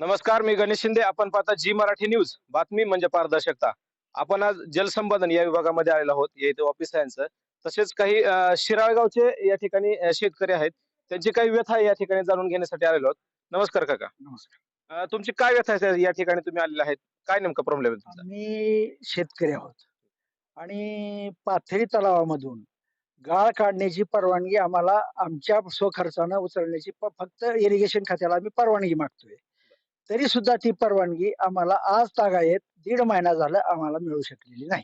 नमस्कार मी गणेश शिंदे. आपण पाहता जी मराठी न्यूज. बातमी म्हणजे पारदर्शकता. आपण आज जलसंपादन या विभागामध्ये आलेलो आहोत. या इथे ऑफिस आहे यांचं. तसेच काही शिराळगावचे या ठिकाणी शेतकरी आहेत. त्यांची काही व्यथा आहे या ठिकाणी जाणून घेण्यासाठी आलेलो आहोत. नमस्कार काका. नमस्कार. तुमची काय व्यथा आहे या ठिकाणी तुम्ही आलेले आहेत? काय नेमका प्रॉब्लेम आहे तुमचा? आम्ही शेतकरी आहोत. आणि पाथरी तलावामधून गाळ काढण्याची परवानगी आम्हाला आमच्या स्वखर्चानं उचलण्याची फक्त इरिगेशन खात्याला आम्ही परवानगी मागतोय. तरी सुद्धा ती परवानगी आम्हाला आज तागायत दीड महिना झाला आम्हाला मिळू शकलेली नाही.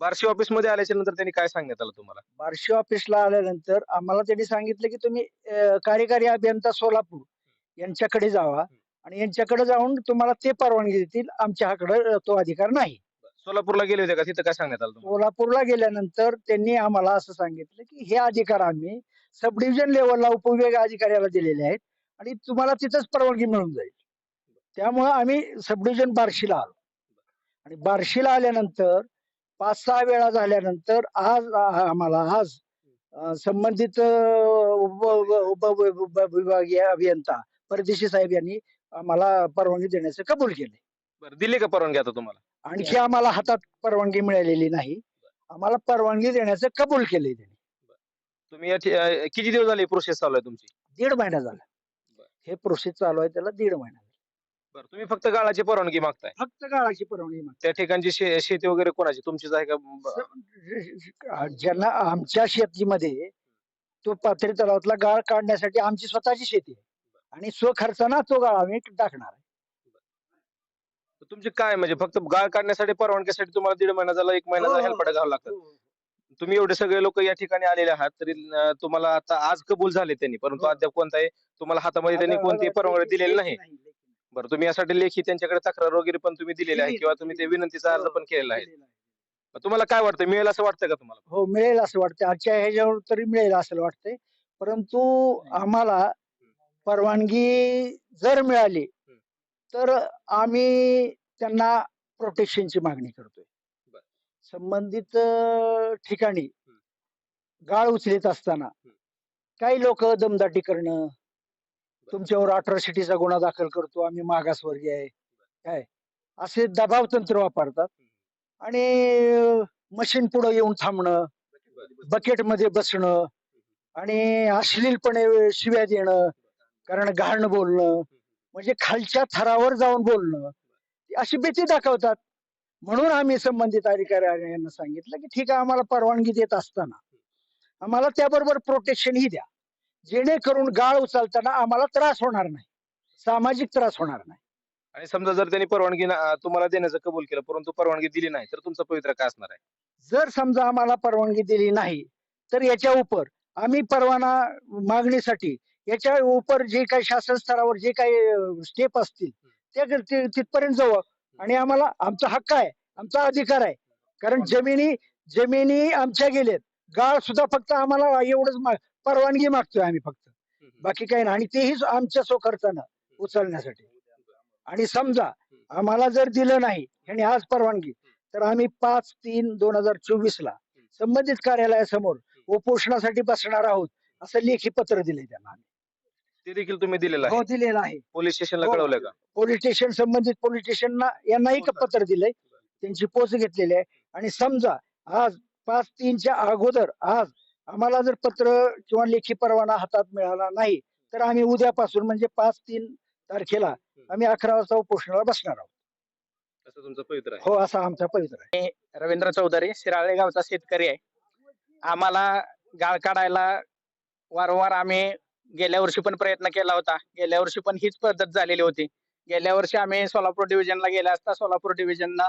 बार्शी ऑफिसमध्ये आल्याच्यानंतर त्यांनी काय सांगण्यात आलं तुम्हाला? बार्शी ऑफिसला आल्यानंतर आम्हाला त्यांनी सांगितलं की तुम्ही अं, कार्यकारी अभियंता सोलापूर यांच्याकडे जावा आणि यांच्याकडे जाऊन तुम्हाला ते परवानगी देतील. आमच्याकडे तो अधिकार नाही. सोलापूरला गेले होते का? तिथं काय सांगण्यात आलं तुम्हाला? सोलापूरला गेल्यानंतर त्यांनी आम्हाला असं सांगितलं की हे अधिकार आम्ही सब डिव्हिजन लेवलला उपविभाग अधिकाऱ्याला दिलेले आहेत आणि तुम्हाला तिथंच परवानगी मिळून जाईल. त्यामुळं आम्ही सब डिव्हिजन बार्शीला आलो. आणि बार्शीला आल्यानंतर पाच सहा वेळा झाल्यानंतर आज आम्हाला आज संबंधित उप विभागीय अभियंता परदेशी साहेब यांनी आम्हाला परवानगी देण्याचं कबूल केले बरं दिली का परवानगी आता तुम्हाला? आणखी आम्हाला हातात परवानगी मिळालेली नाही. आम्हाला परवानगी देण्याचं कबूल केले त्यांनी. तुम्ही किती दिवस झाले प्रोसेस चालू आहे तुमची? दीड महिना झाला. हे प्रोसेस चालू आहे त्याला दीड महिना झाला. बरं तुम्ही फक्त गाळाची परवानगी मागताय फक्त गाळाची परवानगी मागतो. त्या ठिकाणची शे- शेती वगैरे कोणाची तुमचीच आहे का ज्यांना आमच्या शेतीमध्ये तो पाथरी तलावातला गाळ काढण्यासाठी आमची स्वतःची शेती आहे आणि स्वखर्चाना तो गाळ आम्ही टाकणार आहे. तुमची काय म्हणजे फक्त गाळ काढण्यासाठी परवानगीसाठी तुम्हाला दीड महिना झाला एक महिना हो, झाला हो. हेल्पाटा घ्यावं लागतं तुम्ही एवढे सगळे लोक या ठिकाणी आलेले आहात तरी अं, तुम्हाला आता आज कबूल झाले त्यांनी परंतु हो. अद्याप कोणताही तुम्हाला हातामध्ये त्यांनी आता- कोणतीही परवानगी दिलेली नाही. बरं तुम्ही यासाठी लेखी त्यांच्याकडे तक्रार वगैरे पण तुम्ही दिलेली आहे किंवा तुम्ही ते विनंतीचा अर्ज पण केलेला आहे. मग तुम्हाला काय वाटतं मिळेल असं वाटतं का तुम्हाला? हो मिळेल असं वाटतं आजच्या ह्याच्यावर तरी मिळेल असं वाटतंय. परंतु आम्हाला परवानगी जर मिळाली तर आम्ही त्यांना प्रोटेक्शनची मागणी करतोय. बर. संबंधित अं, ठिकाणी गाळ उचलीत असताना काही लोक दमदाटी करणं तुमच्यावर अट्रॉसिटीचा गुन्हा दाखल करतो आम्ही मागासवर्गीय आहे. काय? असे दबाव तंत्र वापरतात. आणि मशीन पुढे येऊन थांबणं बकेटमध्ये बसणं आणि अश्लीलपणे शिव्या देणं कारण घाण बोलणं म्हणजे खालच्या थरावर जाऊन बोलणं अशी भीती दाखवतात. म्हणून आम्ही संबंधित अधिकारी यांना सांगितलं की ठीक आहे आम्हाला परवानगी देत असताना आम्हाला त्याबरोबर प्रोटेक्शनही द्या. जेणेकरून गाळ उचलताना आम्हाला त्रास होणार नाही. सामाजिक त्रास होणार नाही. आणि समजा जर त्यांनी परवानगी ना- तुम्हाला देण्याचं कबूल केलं परंतु परवानगी दिली नाही तर तुमचं पवित्र काय असणार आहे? जर समजा आम्हाला परवानगी दिली नाही तर याच्या उपर आम्ही परवाना मागणीसाठी याच्या उपर जे काही शासन स्तरावर जे काही स्टेप असतील त्या ते- तिथपर्यंत जाऊ आणि आम्हाला आमचा हक्क आहे आमचा अधिकार आहे. कारण जमिनी जमिनी आमच्या गेलेत गाळ सुद्धा फक्त आम्हाला एवढंच मा- परवानगी मागतोय आम्ही फक्त. बाकी काही नाही. आणि तेही आमच्या स्वखर्चानं उचलण्यासाठी. आणि समजा आम्हाला जर दिलं नाही आणि आज परवानगी तर आम्ही पाच तीन दोन हजार चोवीस ला संबंधित कार्यालयासमोर उपोषणासाठी बसणार आहोत असं लेखी पत्र दिले त्यांना आम्ही. ते देखील तुम्ही दिलेलं आहे. हो दिलेलं आहे. पोलीस स्टेशनला हो. कळवलंय का? पोलीस स्टेशन संबंधित पोलीस स्टेशनला यांनाही हो, पत्र दिलंय. त्यांची पोच घेतलेली आहे. आणि समजा आज पाच तीनच्या अगोदर आज आम्हाला जर पत्र किंवा लेखी परवाना हातात मिळाला नाही तर आम्ही उद्यापासून म्हणजे पाच तीन तारखेला आम्ही अकरा वाजता उपोषणाला बसणार आहोत. असं तुमचं पवित्र आहे. हो असा आमचा पवित्र आहे. रवींद्र चौधरी शिराळे गावचा शेतकरी आहे. आम्हाला गाळ काढायला वारंवार आम्ही गेल्या वर्षी पण प्रयत्न केला होता. गेल्या वर्षी पण हीच पद्धत झालेली होती. गेल्या वर्षी आम्ही सोलापूर डिव्हिजनला गेला असता सोलापूर डिव्हिजनला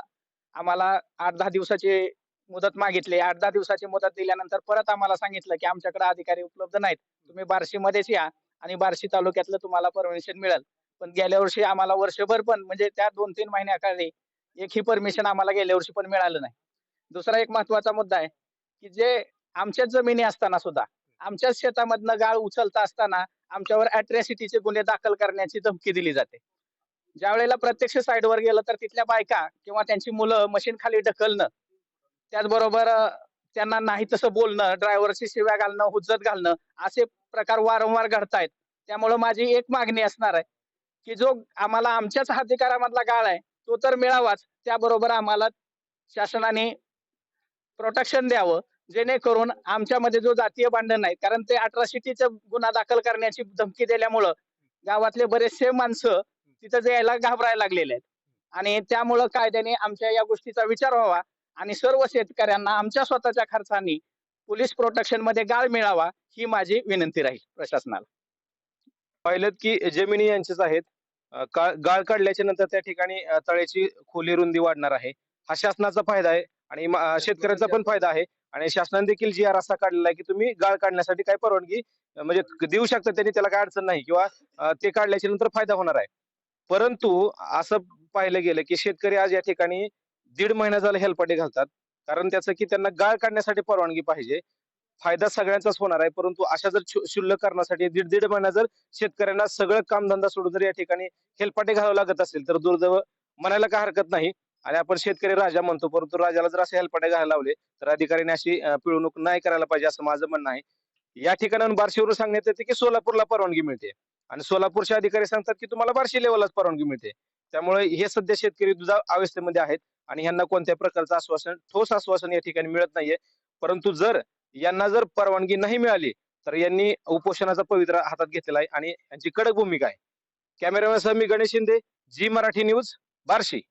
आम्हाला आठ दहा दिवसाची मुदत मागितली आठ दहा दिवसाची मुदत दिल्यानंतर परत आम्हाला सांगितलं की आमच्याकडे अधिकारी उपलब्ध नाहीत. तुम्ही बार्शीमध्येच या आणि बार्शी तालुक्यातलं तुम्हाला परमिशन मिळेल. पण गेल्या वर्षी आम्हाला वर्षभर पण म्हणजे त्या दोन तीन महिन्याखाली एकही परमिशन आम्हाला गेल्या वर्षी पण मिळालं नाही. दुसरा एक महत्त्वाचा मुद्दा आहे की जे आमच्याच जमिनी असताना सुद्धा आमच्याच शेतामधनं गाळ उचलता असताना आमच्यावर अट्रॅसिटीचे गुन्हे दाखल करण्याची धमकी दिली जाते. ज्या वेळेला प्रत्यक्ष साईडवर गेलं तर तिथल्या बायका किंवा त्यांची मुलं मशीन खाली ढकलणं त्याचबरोबर त्यांना नाही तसं बोलणं ड्रायव्हरची शिव्या घालणं हुज्जत घालणं असे प्रकार वारंवार घडतायत. त्यामुळं माझी एक मागणी असणार आहे की जो आम्हाला आमच्याच अधिकारामधला गाळ आहे तो तर मिळावाच. त्याबरोबर आम्हाला शासनाने प्रोटेक्शन द्यावं जेणेकरून आमच्यामध्ये जो जातीय भांडण आहे कारण ते अट्रॉसिटीचा गुन्हा दाखल करण्याची धमकी दिल्यामुळं गावातले बरेचसे माणसं तिथं जायला घाबरायला लागलेले आहेत. आणि त्यामुळं कायद्याने आमच्या या गोष्टीचा विचार व्हावा आणि सर्व शेतकऱ्यांना आमच्या स्वतःच्या खर्चाने पोलीस प्रोटेक्शनमध्ये गाळ मिळावा ही माझी विनंती राहील प्रशासनाला. पाहिलं की जमिनी यांच्याच आहेत. गाळ काढल्याच्या नंतर त्या ठिकाणी तळ्याची खोली रुंदी वाढणार आहे. हा शासनाचा फायदा आहे आणि शेतकऱ्यांचा पण फायदा आहे. आणि शासनाने देखील जी आर असा काढलेला आहे की तुम्ही गाळ काढण्यासाठी काय परवानगी म्हणजे देऊ शकता त्यांनी त्याला काय अडचण नाही किंवा ते काढल्याच्या नंतर फायदा होणार आहे. परंतु असं पाहिलं गेलं की शेतकरी आज या ठिकाणी दीड महिना झाला हेलपाटे घालतात. कारण त्याचं की त्यांना गाळ काढण्यासाठी परवानगी पाहिजे. फायदा सगळ्यांचाच होणार आहे. परंतु अशा जर शुल्लक करण्यासाठी दीड दीड महिना जर शेतकऱ्यांना सगळं कामधंदा सोडून जर या ठिकाणी हेलपाटे घालावं लागत असेल तर दुर्दैव म्हणायला काय हरकत नाही. आणि आपण शेतकरी राजा म्हणतो परंतु राजाला जर असे हेलपाटे घालायला लावले तर अधिकाऱ्यांनी अशी पिळवणूक नाही करायला पाहिजे असं माझं म्हणणं आहे. या ठिकाणाहून बार्शीवरून सांगण्यात येते की सोलापूरला परवानगी मिळते. आणि सोलापूरचे अधिकारी सांगतात की तुम्हाला बार्शी लेवललाच परवानगी मिळते. त्यामुळे हे सध्या शेतकरी दुधा अवस्थेमध्ये आहेत. आणि यांना कोणत्या प्रकारचं आश्वासन ठोस आश्वासन या ठिकाणी मिळत नाहीये. परंतु जर यांना जर परवानगी नाही मिळाली तर यांनी उपोषणाचा पवित्रा हातात घेतलेला आहे आणि यांची कडक भूमिका आहे. कॅमेरामॅन सह मी गणेश शिंदे जी मराठी न्यूज बार्शी.